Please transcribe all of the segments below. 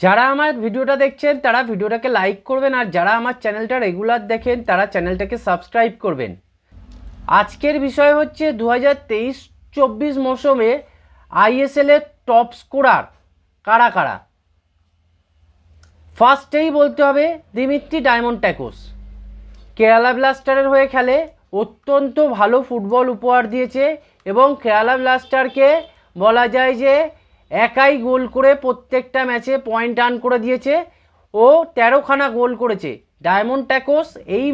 যারা আমার ভিডিওটা দেখছেন, তারা ভিডিওটাকে লাইক করবেন আর যারা আমার চ্যানেলটা রেগুলার দেখেন, তারা চ্যানেলটাকে সাবস্ক্রাইব করবেন। আজকের বিষয় হচ্ছে দু হাজার তেইশ চব্বিশ মৌসুমে আইএসএলের টপ স্কোরার কারা কারা? ফার্স্টেই বলতে হবে দিমিত্রি ডায়মন্ড ট্যাকোস। কেরালা ব্লাস্টারের হয়ে খেলে অত্যন্ত ভালো ফুটবল উপহার দিয়েছে এবং কেরালা ব্লাস্টারকে বলা যায় যে একাই গোল করে প্রত্যেকটা ম্যাচে পয়েন্ট আর্ন করে দিয়েছে ও তেরোখানা গোল করেছে। ডায়মন্ড ট্যাকোস এই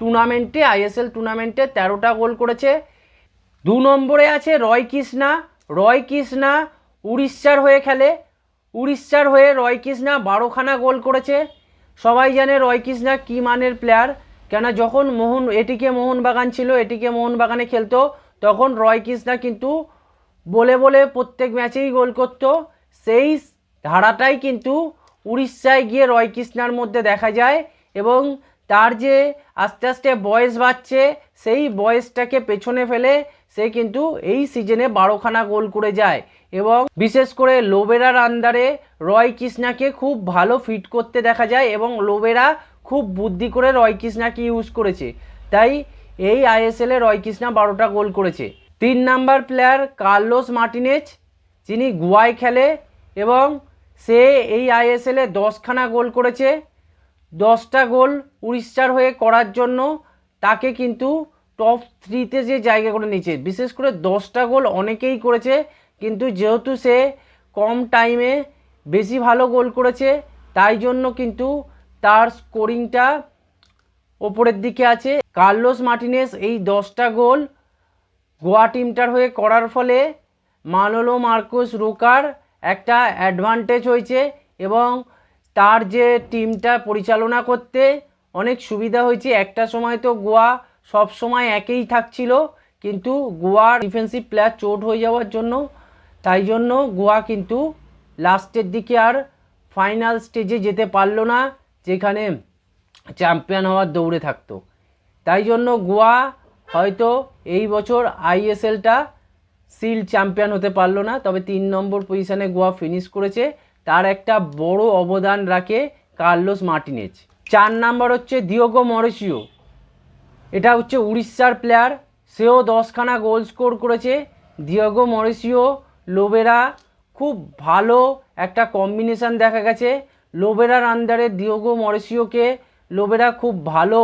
টুর্নামেন্টে আইএসএল টুর্নামেন্টে তেরোটা গোল করেছে। দু নম্বরে আছে রয় কৃষ্ণা রয় কৃষ্ণা উড়িষ্যার হয়ে খেলে। উড়িষ্যার হয়ে রয় কৃষ্ণা বারোখানা গোল করেছে। সবাই জানে রয় কৃষ্ণা কী মানের প্লেয়ার কেন যখন মোহন, এটিকে মোহনবাগান ছিল, এটিকে মোহনবাগানে খেলতো, তখন রয় কৃষ্ণা কিন্তু বলে বলে প্রত্যেক ম্যাচেই গোল করতো। সেই ধারাটাই কিন্তু উড়িষ্যায় গিয়ে রয় কৃষ্ণার মধ্যে দেখা যায় এবং তার যে আস্তে আস্তে বয়স বাড়ছে, সেই বয়সটাকে পেছনে ফেলে সে কিন্তু এই সিজনে বারোখানা গোল করে যায় এবং বিশেষ করে লোবেরার আন্ডারে রয় কৃষ্ণাকে খুব ভালো ফিট করতে দেখা যায় এবং লোবেরা খুব বুদ্ধি করে রয় কৃষ্ণাকে ইউজ করেছে। তাই এই আইএসএলে রয় কৃষ্ণা বারোটা গোল করেছে। তিন নাম্বার প্লেয়ার কার্লোস মার্টিনেজ, যিনি গোয়ায় খেলে এবং সে এই আইএসএলে দশখানা গোল করেছে। দশটা গোল উড়িষ্যার হয়ে করার জন্য তাকে কিন্তু টপ থ্রিতে যে জায়গা করে নিয়েছে। বিশেষ করে দশটা গোল অনেকেই করেছে, কিন্তু যেহেতু সে কম টাইমে বেশি ভালো গোল করেছে, তাই জন্য কিন্তু তার স্কোরিংটা ওপরের দিকে আছে। কার্লোস মার্টিনেস এই দশটা গোল গোয়া টিমটার হয়ে করার ফলে মানোলো মার্কোস রোকার একটা অ্যাডভান্টেজ হয়েছে এবং তার যে টিমটা পরিচালনা করতে অনেক সুবিধা হয়েছে। একটা সময় তো গোয়া সব সময় একেই থাকছিল, কিন্তু গোয়ার ডিফেন্সিভ প্লেয়ার চোট হয়ে যাওয়ার জন্য, তাই জন্য গোয়া কিন্তু লাস্টের দিকে আর ফাইনাল স্টেজে যেতে পারল না, যেখানে চ্যাম্পিয়ন হওয়ার দৌড়ে থাকতো। তাই জন্য গোয়া হয়তো এই বছর আইএসএলটা সিল চ্যাম্পিয়ন হতে পারল না, তবে তিন নম্বর পজিশনে গোয়া ফিনিশ করেছে। তার একটা বড় অবদান রাখে কার্লোস মার্টিনেজ। চার নাম্বার হচ্ছে দিওগো মরেসিও এটা হচ্ছে উড়িষ্যার প্লেয়ার। সেও দশখানা গোল স্কোর করেছে। দিওগো মরেসিও লোবেরা খুব ভালো একটা কম্বিনেশান দেখা গেছে। লোবেরার আন্ডারে দিওগো মরেসিওকে লোবেরা খুব ভালো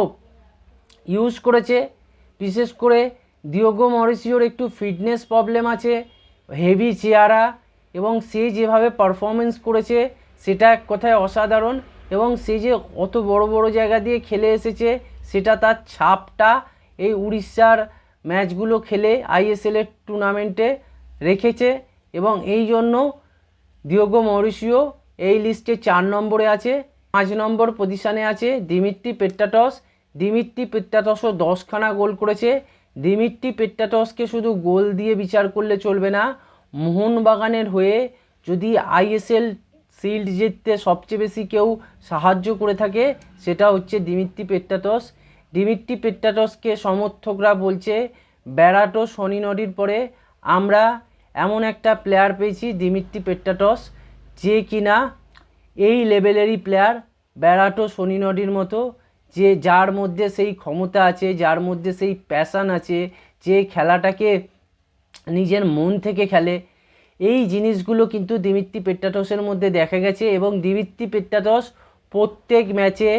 ইউজ করেছে। বিশেষ করে দিওগো মরিসিওর একটু ফিটনেস প্রবলেম আছে হেভি চেয়ারা এবং সে যেভাবে পারফরমেন্স করেছে সেটা এক কথায় অসাধারণ এবং সে যে অত বড় বড় জায়গা দিয়ে খেলে এসেছে সেটা তার ছাপটা এই উড়িষ্যার ম্যাচগুলো খেলে আইএসএলের টুর্নামেন্টে রেখেছে এবং এই জন্য দিওগো মরিসিও এই লিস্টে চার নম্বরে আছে, পাঁচ নম্বর পজিশানে আছে দিমিত্রি পেট্টাটস দিমিত্রি পেট্টাটসও দশখানা গোল করেছে। দিমিত্রি পেট্টাটসকে শুধু গোল দিয়ে বিচার করলে চলবে না। মোহনবাগানের হয়ে যদি আইএসএল শিল্ড জিততে সবচেয়ে বেশি কেউ সাহায্য করে থাকে, সেটা হচ্ছে দিমিত্রি পেট্টাটস দিমিত্রি পেট্টাটসকে সমর্থকরা বলছে, ব্যারাটো শনি নদীর পরে আমরা এমন একটা প্লেয়ার পেয়েছি দিমিত্রি পেট্টাটস যে কিনা এই লেভেলেরই প্লেয়ার ব্যারাটো শনি নদীর মতো। যে যার মধ্যে সেই ক্ষমতা আছে, যার মধ্যে সেই প্যাশান আছে, যে খেলাটাকে নিজের মন থেকে খেলে, এই জিনিসগুলো কিন্তু দিমিত্তি পেট্টাটসের মধ্যে দেখা গেছে এবং দিমিত্রি পেট্টাটস প্রত্যেক ম্যাচে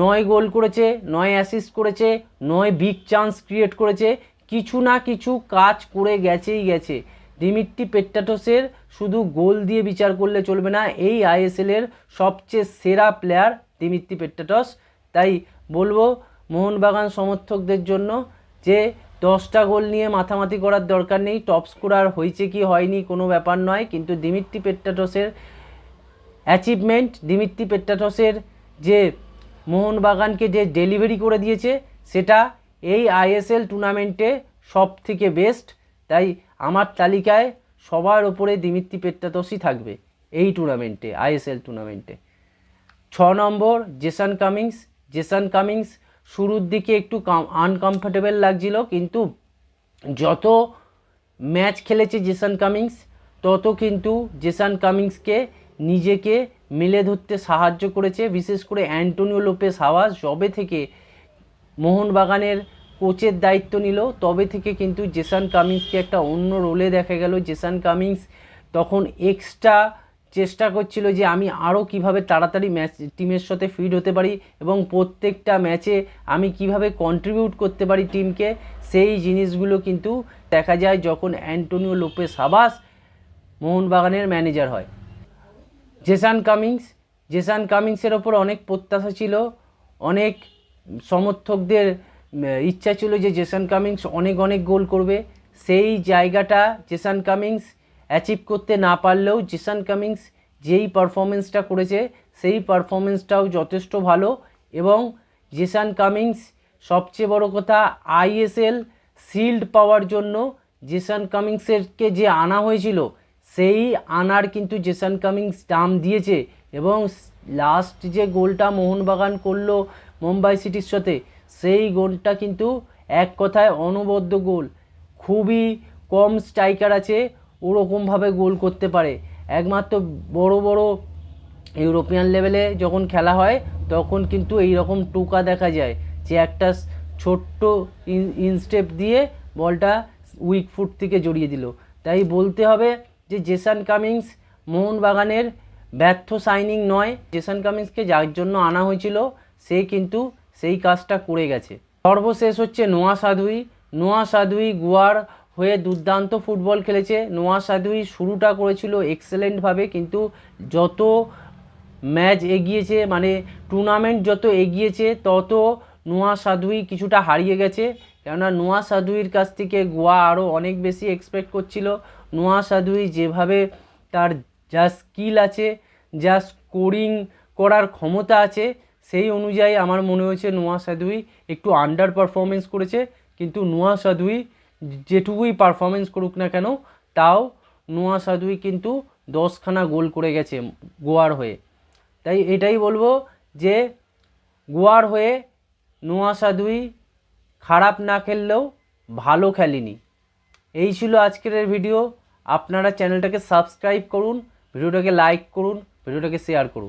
নয় গোল করেছে, নয় অ্যাসিস্ট করেছে, নয় বিগ চান্স ক্রিয়েট করেছে, কিছু না কিছু কাজ করে গেছেই গেছে। দিমিত্তি পেট্টাটসের শুধু গোল দিয়ে বিচার করলে চলবে না, এই আইএসএলের সবচেয়ে সেরা প্লেয়ার দিমিত্তি পেট্টাটস তাই বলব মোহনবাগান সমর্থকদের জন্য যে দশটা গোল নিয়ে মাথামাতি করার দরকার নেই টপ স্কোরার হয়েছে কি হয়নি কোনো ব্যাপার নয়, কিন্তু দিমিত্রি পেট্টাটসের অ্যাচিভমেন্ট দিমিত্রি পেট্টাটসের যে মোহনবাগানকে যে ডেলিভারি করে দিয়েছে, সেটা এই আইএসএল টুর্নামেন্টে সব থেকে বেস্ট তাই আমার তালিকায় সবার ওপরে দিমিত্রি পেট্টাটসই থাকবে এই টুর্নামেন্টে আইএসএল টুর্নামেন্টে ছ নম্বর, জেসান কামিংস। জেসান কামিংস শুরুর দিকে একটু আনকমফোর্টেবল লাগছিল, কিন্তু যত ম্যাচ খেলেছে জেসান কামিংস তত কিন্তু জেসান কামিংসকে নিজেকে মিলে ধরতে সাহায্য করেছে। বিশেষ করে অ্যান্টোনিও লোপেস হাওয়াস যবে থেকে মোহনবাগানের কোচের দায়িত্ব নিল, তবে থেকে কিন্তু জেসান কামিংসকে একটা অন্য রোলে দেখা গেল। জেসান কামিংস তখন এক্সট্রা চেষ্টা করছিল যে আমি আরও কীভাবে তাড়াতাড়ি ম্যাচ, টিমের সাথে ফিট হতে পারি এবং প্রত্যেকটা ম্যাচে আমি কীভাবে কন্ট্রিবিউট করতে পারি টিমকে, সেই জিনিসগুলো কিন্তু দেখা যায় যখন অ্যান্টোনিও লোপেস হাবাস মোহনবাগানের ম্যানেজার হয়। জেসান কামিংস, জেসান কামিংসের ওপর অনেক প্রত্যাশা ছিল, অনেক সমর্থকদের ইচ্ছা ছিল যে জেসান কামিংস অনেক অনেক গোল করবে। সেই জায়গাটা জেসান কামিংস অ্যাচিভ করতে না পারলেও জেসান কামিংস যেই পারফরমেন্সটা করেছে, সেই পারফরমেন্সটাও যথেষ্ট ভালো এবং জেসান কামিংস সবচেয়ে বড় কথা আইএসএল শিল্ড পাওয়ার জন্য জেসান কামিংসেরকে যে আনা হয়েছিল, সেই আনার কিন্তু জেসান কামিংস দাম দিয়েছে এবং লাস্ট যে গোলটা মোহনবাগান করল মুম্বাই সিটির সাথে, সেই গোলটা কিন্তু এক কথায় অনবদ্য গোল। খুবই কম স্ট্রাইকার আছে ওরকমভাবে গোল করতে পারে। একমাত্র বড় বড় ইউরোপিয়ান লেভেলে যখন খেলা হয়, তখন কিন্তু এই রকম টোকা দেখা যায় যে একটা ছোট্ট ইনস্টেপ দিয়ে বলটা উইক ফুট থেকে জড়িয়ে দিল। তাই বলতে হবে যে জেসান কামিংস মোহনবাগানের ব্যর্থ সাইনিং নয়। জেসান কামিংসকে যার জন্য আনা হয়েছিল, সে কিন্তু সেই কাজটা করে গেছে। সর্বশেষ হচ্ছে নোয়া সাধুই নোয়া সাধুই গোয়ার হয়ে দুর্দান্ত ফুটবল খেলেছে। নোয়া সাধুই শুরুটা করেছিল এক্সেলেন্টভাবে কিন্তু যত ম্যাচ এগিয়েছে মানে টুর্নামেন্ট যত এগিয়েছে, তত নোয়া সাধুই কিছুটা হারিয়ে গেছে। কেননা নোয়া সাধুইর কাছ থেকে গোয়া আরও অনেক বেশি এক্সপেক্ট করছিল। নোয়া সাধুই যেভাবে তার যা স্কিল আছে, যা স্কোরিং করার ক্ষমতা আছে, সেই অনুযায়ী আমার মনে হয়েছে নোয়া সাধুই একটু আন্ডার পারফরমেন্স করেছে। কিন্তু নোয়া সাধুই যেটুকুই পারফরমেন্স করুক না কেন, তাও নোয়া সাধুই কিন্তু দশখানা গোল করে গেছে গোয়ার হয়ে। তাই এটাই বলব যে, গোয়ার হয়ে নোয়া সাধুই খারাপ না খেললেও ভালো খেলেনি। এই ছিল আজকের ভিডিও আপনারা চ্যানেলটাকে সাবস্ক্রাইব করুন ভিডিওটাকে লাইক করুন ভিডিওটাকে শেয়ার করুন।